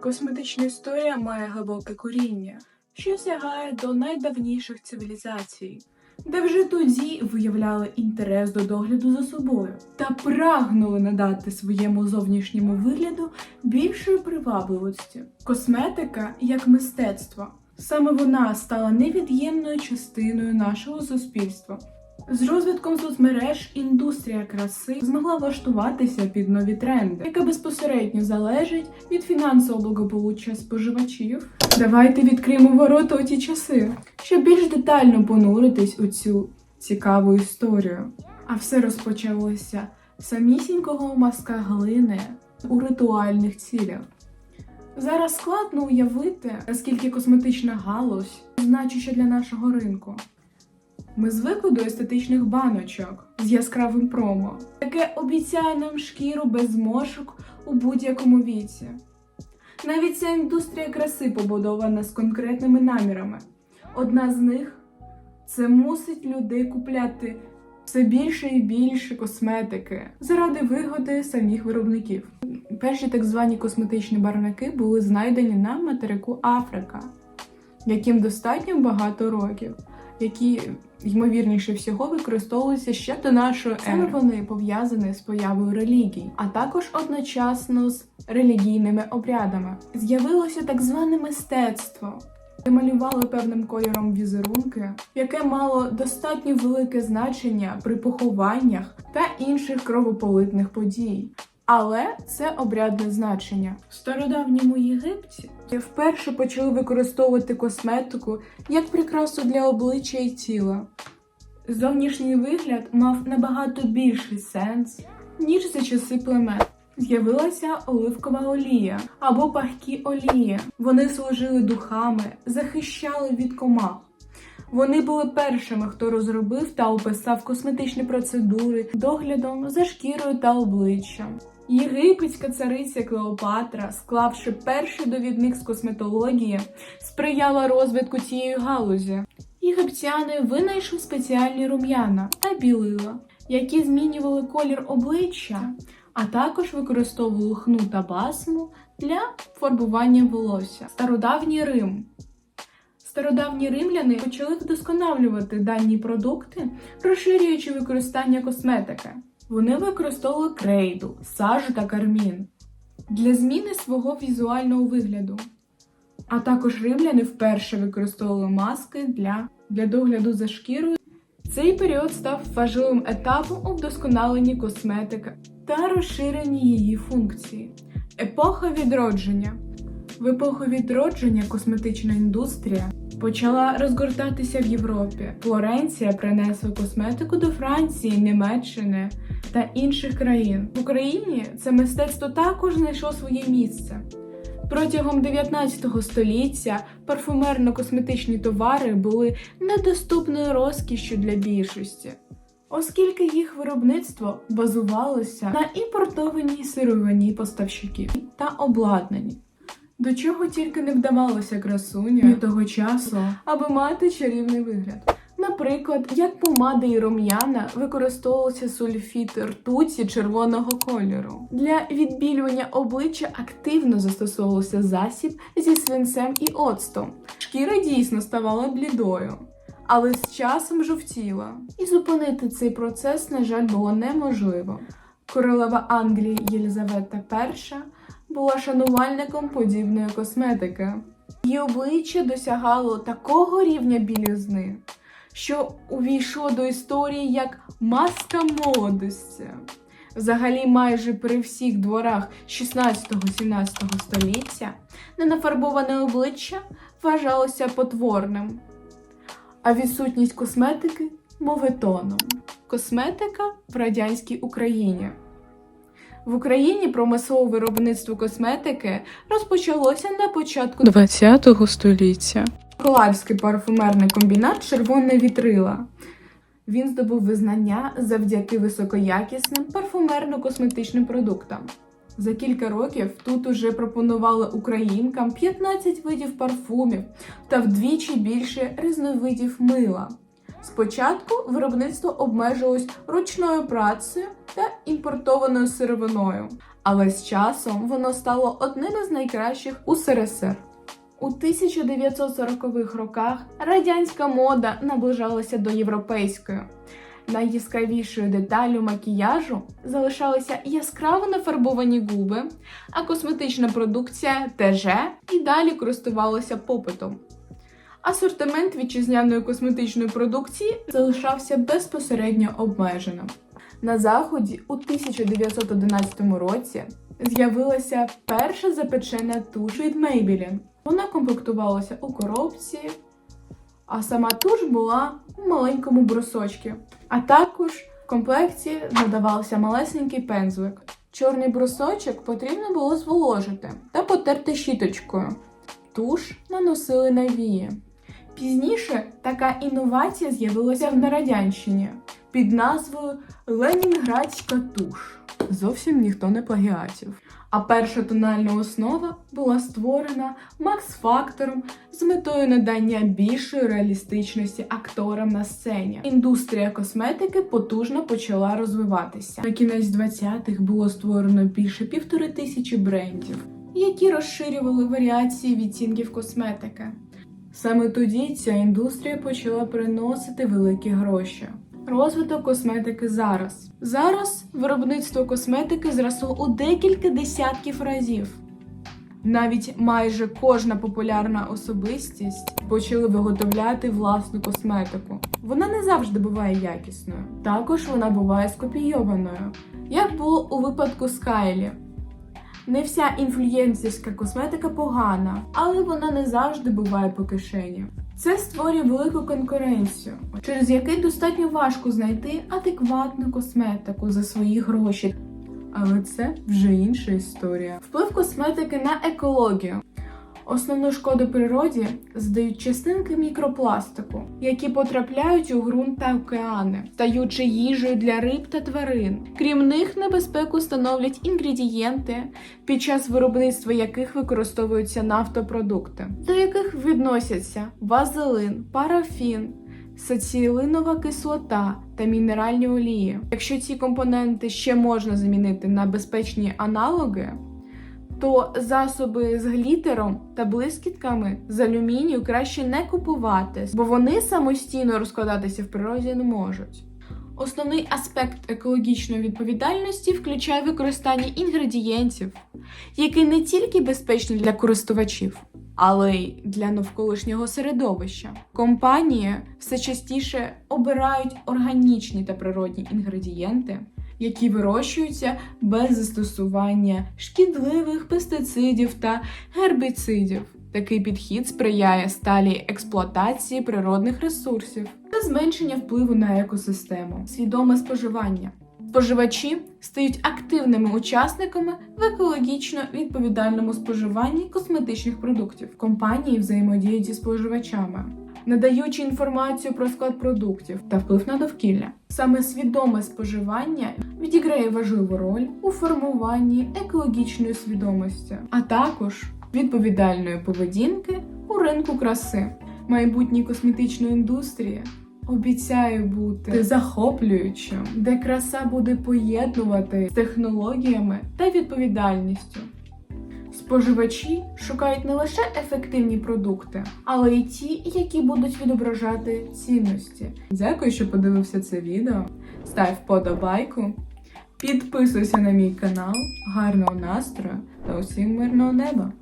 Косметична історія має глибоке коріння, що сягає до найдавніших цивілізацій, де вже тоді виявляли інтерес до догляду за собою та прагнули надати своєму зовнішньому вигляду більшої привабливості. Косметика як мистецтво. Саме вона стала невід'ємною частиною нашого суспільства. З розвитком соцмереж індустрія краси змогла влаштуватися під нові тренди, яка безпосередньо залежить від фінансового благополуччя споживачів. Давайте відкриємо ворота у ті часи, щоб більш детально понуритись у цю цікаву історію. А все розпочалося самісінького маска глини у ритуальних цілях. Зараз складно уявити, наскільки косметична галузь значуща для нашого ринку. Ми звикли до естетичних баночок з яскравим промо, яке обіцяє нам шкіру без зморшок у будь-якому віці. Навіть ця індустрія краси побудована з конкретними намірами. Одна з них це мусить людей купляти все більше і більше косметики заради вигоди самих виробників. Перші так звані косметичні барвники були знайдені на материку Африка, яким достатньо багато років, які ймовірніше всього використовуються ще до нашої ери. Саме вони пов'язані з появою релігій, а також одночасно з релігійними обрядами. З'явилося так зване мистецтво. де Малювали певним кольором візерунки, яке мало достатньо велике значення при похованнях та інших кровополитних подій. Але це обрядне значення. В стародавньому Єгипті вперше почали використовувати косметику як прикрасу для обличчя і тіла. Зовнішній вигляд мав набагато більший сенс, ніж за часи племен. З'явилася оливкова олія або пахкі олії. Вони служили духами, захищали від комах. Вони були першими, хто розробив та описав косметичні процедури доглядом за шкірою та обличчям. Єгипетська цариця Клеопатра, склавши перший довідник з косметології, сприяла розвитку цієї галузі. Єгиптяни винайшли спеціальні рум'яна та білила, які змінювали колір обличчя, а також використовували хну та басму для фарбування волосся. Стародавній Рим. Стародавні римляни почали вдосконалювати дані продукти, розширюючи використання косметики. Вони використовували крейду, сажу та кармін для зміни свого візуального вигляду. А також римляни вперше використовували маски для, для догляду за шкірою. Цей період став важливим етапом у вдосконаленні косметики та розширенні її функції. Епоха відродження. В епоху відродження косметична індустрія почала розгортатися в Європі. Флоренція принесла косметику до Франції, Німеччини та інших країн. В Україні це мистецтво також знайшло своє місце. Протягом 19 століття парфумерно-косметичні товари були недоступною розкішшю для більшості, оскільки їх виробництво базувалося на імпортованій сировині поставщиків та обладнанні. До чого тільки не вдавалося красуня того часу, аби мати чарівний вигляд. Наприклад, як помада і рум'яна використовувався сульфіт ртуті червоного кольору. Для відбілювання обличчя активно застосовувався засіб зі свинцем і оцтом. Шкіра дійсно ставала блідою, але з часом жовтіла. І зупинити цей процес, на жаль, було неможливо. Королева Англії Єлизавета І була шанувальником подібної косметики. Її обличчя досягало такого рівня білізни, що увійшло до історії як маска молодості. Взагалі, майже при всіх дворах 16-17 століття ненафарбоване обличчя вважалося потворним, а відсутність косметики моветоном. Косметика в радянській Україні. В Україні промислове виробництво косметики розпочалося на початку ХХ століття. Миколаївський парфумерний комбінат Червоне вітрила. Він здобув визнання завдяки високоякісним парфумерно-косметичним продуктам. За кілька років тут уже пропонували українкам 15 видів парфумів та вдвічі більше різновидів мила. Спочатку виробництво обмежилось ручною працею та імпортованою сировиною, але з часом воно стало одним із найкращих у СРСР. У 1940-х роках радянська мода наближалася до європейської. Найяскравішою деталлю макіяжу залишалися яскраво нафарбовані губи, а косметична продукція ТЖ і далі користувалася попитом. Асортимент вітчизняної косметичної продукції залишався безпосередньо обмеженим. На заході у 1911 році з'явилася перша запечена туш від Maybelline. Вона комплектувалася у коробці, а сама туш була у маленькому брусочці. А також в комплекті надавався малесенький пензлик. Чорний брусочок потрібно було зволожити та потерти щіточкою. Туш наносили на вії. Пізніше така інновація з'явилася на радянщині під назвою Ленінградська туш. Зовсім ніхто не плагіатів. А перша тональна основа була створена Макс Фактором з метою надання більшої реалістичності акторам на сцені. Індустрія косметики потужно почала розвиватися. На кінець 20-х було створено більше півтори тисячі брендів, які розширювали варіації відтінків косметики. Саме тоді ця індустрія почала приносити великі гроші. Розвиток косметики зараз. Зараз виробництво косметики зросло у декілька десятків разів. Навіть майже кожна популярна особистість почали виготовляти власну косметику. Вона не завжди буває якісною. Також вона буває скопійованою, як було у випадку з Кайлі. Не вся інфлюєнсерська косметика погана, але вона не завжди буває по кишені. Це створює велику конкуренцію, через який достатньо важко знайти адекватну косметику за свої гроші. Але це вже інша історія. Вплив косметики на екологію. Основну шкоду природі здають частинки мікропластику, які потрапляють у ґрунт та океани, стаючи їжею для риб та тварин. Крім них, небезпеку становлять інгредієнти, під час виробництва яких використовуються нафтопродукти, до яких відносяться вазелин, парафін, сацілинова кислота та мінеральні олії. Якщо ці компоненти ще можна замінити на безпечні аналоги, то засоби з глітером та блискітками з алюмінію краще не купувати, бо вони самостійно розкладатися в природі не можуть. Основний аспект екологічної відповідальності включає використання інгредієнтів, які не тільки безпечні для користувачів, але й для навколишнього середовища. Компанії все частіше обирають органічні та природні інгредієнти, які вирощуються без застосування шкідливих пестицидів та гербіцидів. Такий підхід сприяє сталій експлуатації природних ресурсів та зменшення впливу на екосистему, свідоме споживання. Споживачі стають активними учасниками в екологічно відповідальному споживанні косметичних продуктів. Компанії взаємодіють зі споживачами, надаючи інформацію про склад продуктів та вплив на довкілля. Саме свідоме споживання відіграє важливу роль у формуванні екологічної свідомості, а також відповідальної поведінки у ринку краси. Майбутнє косметичної індустрії обіцяє бути захоплюючим, де краса буде поєднувати з технологіями та відповідальністю. Споживачі шукають не лише ефективні продукти, але й ті, які будуть відображати цінності. Дякую, що подивився це відео. Став вподобайку, підписуйся на мій канал, гарного настрою та усім мирного неба!